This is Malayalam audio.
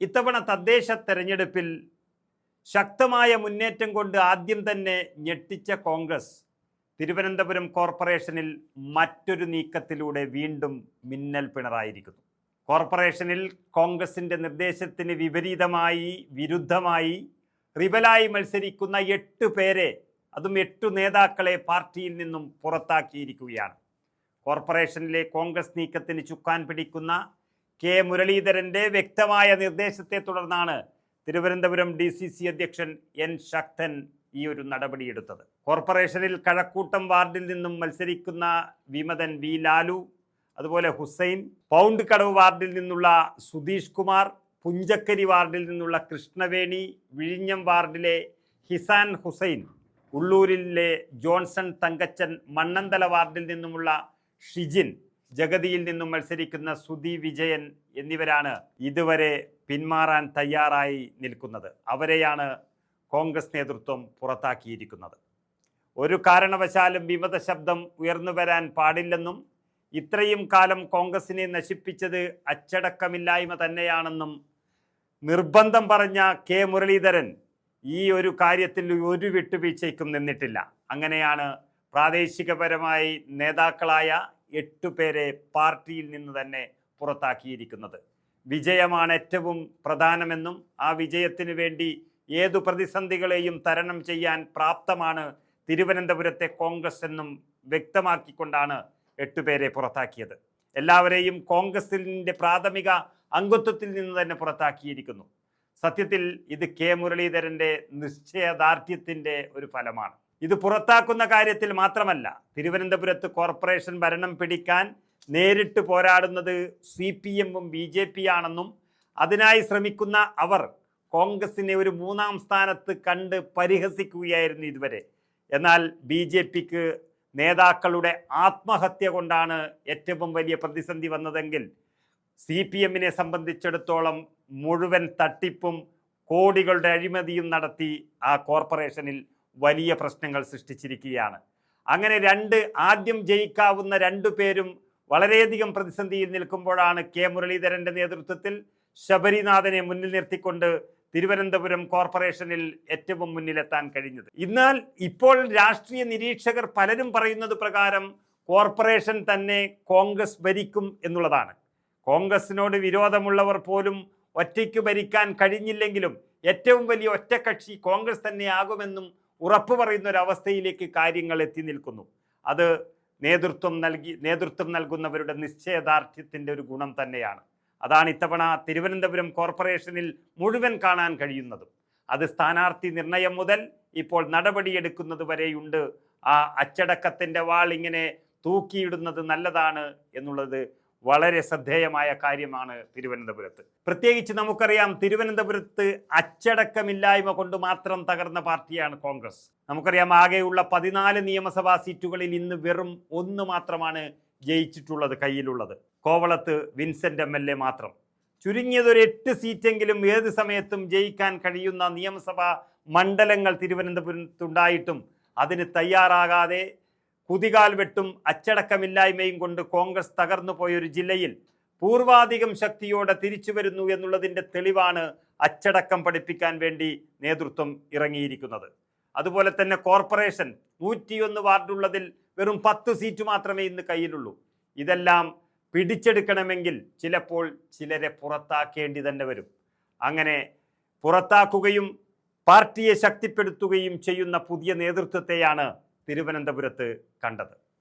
ഇത്തവണ തദ്ദേശ തെരഞ്ഞെടുപ്പിൽ ശക്തമായ മുന്നേറ്റം കൊണ്ട് ആദ്യം തന്നെ ഞെട്ടിച്ച കോൺഗ്രസ് തിരുവനന്തപുരം കോർപ്പറേഷനിൽ മറ്റൊരു നീക്കത്തിലൂടെ വീണ്ടും മിന്നൽ പിണറായിരിക്കുന്നു. കോർപ്പറേഷനിൽ കോൺഗ്രസിന്റെ നിർദ്ദേശത്തിന് വിപരീതമായി വിരുദ്ധമായി റിബലായി മത്സരിക്കുന്ന എട്ട് പേരെ അതും എട്ടു നേതാക്കളെ പാർട്ടിയിൽ നിന്നും പുറത്താക്കിയിരിക്കുകയാണ്. കോർപ്പറേഷനിലെ കോൺഗ്രസ് നീക്കത്തിന് ചുക്കാൻ പിടിക്കുന്ന കെ മുരളീധരന്റെ വ്യക്തമായ നിർദ്ദേശത്തെ തുടർന്നാണ് തിരുവനന്തപുരം ഡി സി സി അധ്യക്ഷൻ എൻ ശക്തൻ ഈ ഒരു നടപടിയെടുത്തത്. കോർപ്പറേഷനിൽ കഴക്കൂട്ടം വാർഡിൽ നിന്നും മത്സരിക്കുന്ന വിമതൻ വി ലാലു അതുപോലെ ഹുസൈൻ പൗണ്ട് കടവ് വാർഡിൽ നിന്നുള്ള സുധീഷ് കുമാർ പുഞ്ചക്കരി വാർഡിൽ നിന്നുള്ള കൃഷ്ണവേണി വിഴിഞ്ഞം വാർഡിലെ ഹിസാൻ ഹുസൈൻ ഉള്ളൂരിലെ ജോൺസൺ തങ്കച്ചൻ മണ്ണന്തല വാർഡിൽ നിന്നുമുള്ള ഷിജിൻ ജഗതിയിൽ നിന്നും മത്സരിക്കുന്ന സുധി വിജയൻ എന്നിവരാണ് ഇതുവരെ പിന്മാറാൻ തയ്യാറായി നിൽക്കുന്നത്. അവരെയാണ് കോൺഗ്രസ് നേതൃത്വം പുറത്താക്കിയിരിക്കുന്നത്. ഒരു കാരണവശാലും വിമത ശബ്ദം ഉയർന്നു വരാൻ പാടില്ലെന്നും ഇത്രയും കാലം കോൺഗ്രസിനെ നശിപ്പിച്ചത് അച്ചടക്കമില്ലായ്മ തന്നെയാണെന്നും നിർബന്ധം പറഞ്ഞ കെ. മുരളീധരൻ ഈ ഒരു കാര്യത്തിൽ ഒരു വിട്ടുവീഴ്ചയ്ക്കും നിന്നിട്ടില്ല. അങ്ങനെയാണ് പ്രാദേശികപരമായി നേതാക്കളായ എട്ടു പേരെ പാർട്ടിയിൽ നിന്ന് തന്നെ പുറത്താക്കിയിരിക്കുന്നത്. വിജയമാണ് ഏറ്റവും പ്രധാനമെന്നും ആ വിജയത്തിനു വേണ്ടി ഏതു പ്രതിസന്ധികളെയും തരണം ചെയ്യാൻ പ്രാപ്തമാണ് തിരുവനന്തപുരത്തെ കോൺഗ്രസ് എന്നും വ്യക്തമാക്കിക്കൊണ്ടാണ് എട്ടുപേരെ പുറത്താക്കിയത്. എല്ലാവരെയും കോൺഗ്രസിന്റെ പ്രാഥമിക അംഗത്വത്തിൽ നിന്ന് തന്നെ പുറത്താക്കിയിരിക്കുന്നു. സത്യത്തിൽ ഇത് കെ മുരളീധരന്റെ നിശ്ചയദാർഢ്യത്തിന്റെ ഒരു ഫലമാണ്. ഇത് പുറത്താക്കുന്ന കാര്യത്തിൽ മാത്രമല്ല തിരുവനന്തപുരത്ത് കോർപ്പറേഷൻ ഭരണം പിടിക്കാൻ നേരിട്ട് പോരാടുന്നത് സി പി എമ്മും ബി ജെ പി ആണെന്നും അതിനായി ശ്രമിക്കുന്ന അവർ കോൺഗ്രസിനെ ഒരു മൂന്നാം സ്ഥാനത്ത് കണ്ട് പരിഹസിക്കുകയായിരുന്നു ഇതുവരെ. എന്നാൽ ബി ജെ പിക്ക് നേതാക്കളുടെ ആത്മഹത്യ കൊണ്ടാണ് ഏറ്റവും വലിയ പ്രതിസന്ധി വന്നതെങ്കിൽ സി പി എമ്മിനെ സംബന്ധിച്ചിടത്തോളം മുഴുവൻ തട്ടിപ്പും കോടികളുടെ അഴിമതിയും നടത്തി ആ കോർപ്പറേഷനിൽ വലിയ പ്രശ്നങ്ങൾ സൃഷ്ടിച്ചിരിക്കുകയാണ്. അങ്ങനെ രണ്ട് ആദ്യം ജയിക്കാവുന്ന രണ്ടു പേരും വളരെയധികം പ്രതിസന്ധിയിൽ നിൽക്കുമ്പോഴാണ് കെ മുരളീധരന്റെ നേതൃത്വത്തിൽ ശബരിനാഥനെ മുന്നിൽ നിർത്തിക്കൊണ്ട് തിരുവനന്തപുരം കോർപ്പറേഷനിൽ ഏറ്റവും മുന്നിലെത്താൻ കഴിഞ്ഞത്. എന്നാൽ ഇപ്പോൾ രാഷ്ട്രീയ നിരീക്ഷകർ പലരും പറയുന്നത് പ്രകാരം കോർപ്പറേഷൻ തന്നെ കോൺഗ്രസ് ഭരിക്കും എന്നുള്ളതാണ്. കോൺഗ്രസിനോട് വിരോധമുള്ളവർ പോലും ഒറ്റയ്ക്ക് ഭരിക്കാൻ കഴിഞ്ഞില്ലെങ്കിലും ഏറ്റവും വലിയ ഒറ്റക്കക്ഷി കോൺഗ്രസ് തന്നെയാകുമെന്നും ഉറപ്പു പറയുന്ന ഒരു അവസ്ഥയിലേക്ക് കാര്യങ്ങൾ എത്തി നിൽക്കുന്നു. അത് നേതൃത്വം നൽകി നേതൃത്വം നൽകുന്നവരുടെ നിശ്ചയദാർഢ്യത്തിന്റെ ഒരു ഗുണം തന്നെയാണ്. അതാണ് ഇത്തവണ തിരുവനന്തപുരം കോർപ്പറേഷനിൽ മുഴുവൻ കാണാൻ കഴിയുന്നതും. അത് സ്ഥാനാർത്ഥി നിർണയം മുതൽ ഇപ്പോൾ നടപടിയെടുക്കുന്നത് വരെയുണ്ട്. ആ അച്ചടക്കത്തിന്റെ വാൾ ഇങ്ങനെ തൂക്കിയിടുന്നത് നല്ലതാണ് എന്നുള്ളത് വളരെ ശ്രദ്ധേയമായ കാര്യമാണ് തിരുവനന്തപുരത്ത്. പ്രത്യേകിച്ച് നമുക്കറിയാം തിരുവനന്തപുരത്ത് അച്ചടക്കമില്ലായ്മ കൊണ്ട് മാത്രം തകർന്ന പാർട്ടിയാണ് കോൺഗ്രസ്. നമുക്കറിയാം ആകെയുള്ള പതിനാല് നിയമസഭാ സീറ്റുകളിൽ ഇന്ന് വെറും ഒന്ന് മാത്രമാണ് ജയിച്ചിട്ടുള്ളത് കയ്യിലുള്ളത്. കോവളത്ത് വിൻസെന്റ് എം എൽ എ മാത്രം. ചുരുങ്ങിയത് ഒരു എട്ട് സീറ്റെങ്കിലും ഏത് സമയത്തും ജയിക്കാൻ കഴിയുന്ന നിയമസഭാ മണ്ഡലങ്ങൾ തിരുവനന്തപുരത്തുണ്ടായിട്ടും അതിന് തയ്യാറാകാതെ കുതികാൽ വെട്ടും അച്ചടക്കമില്ലായ്മയും കൊണ്ട് കോൺഗ്രസ് തകർന്നു പോയൊരു ജില്ലയിൽ പൂർവാധികം ശക്തിയോടെ തിരിച്ചു വരുന്നു എന്നുള്ളതിന്റെ തെളിവാണ് അച്ചടക്കം പഠിപ്പിക്കാൻ വേണ്ടി നേതൃത്വം ഇറങ്ങിയിരിക്കുന്നത്. അതുപോലെ തന്നെ കോർപ്പറേഷൻ നൂറ്റിയൊന്ന് വാർഡുള്ളതിൽ വെറും പത്ത് സീറ്റ് മാത്രമേ ഇന്ന് കയ്യിലുള്ളൂ. ഇതെല്ലാം പിടിച്ചെടുക്കണമെങ്കിൽ ചിലപ്പോൾ ചിലരെ പുറത്താക്കേണ്ടി തന്നെ വരും. അങ്ങനെ പുറത്താക്കുകയും പാർട്ടിയെ ശക്തിപ്പെടുത്തുകയും ചെയ്യുന്ന പുതിയ നേതൃത്വത്തെയാണ് തിരുവനന്തപുരത്ത് കണ്ടത്.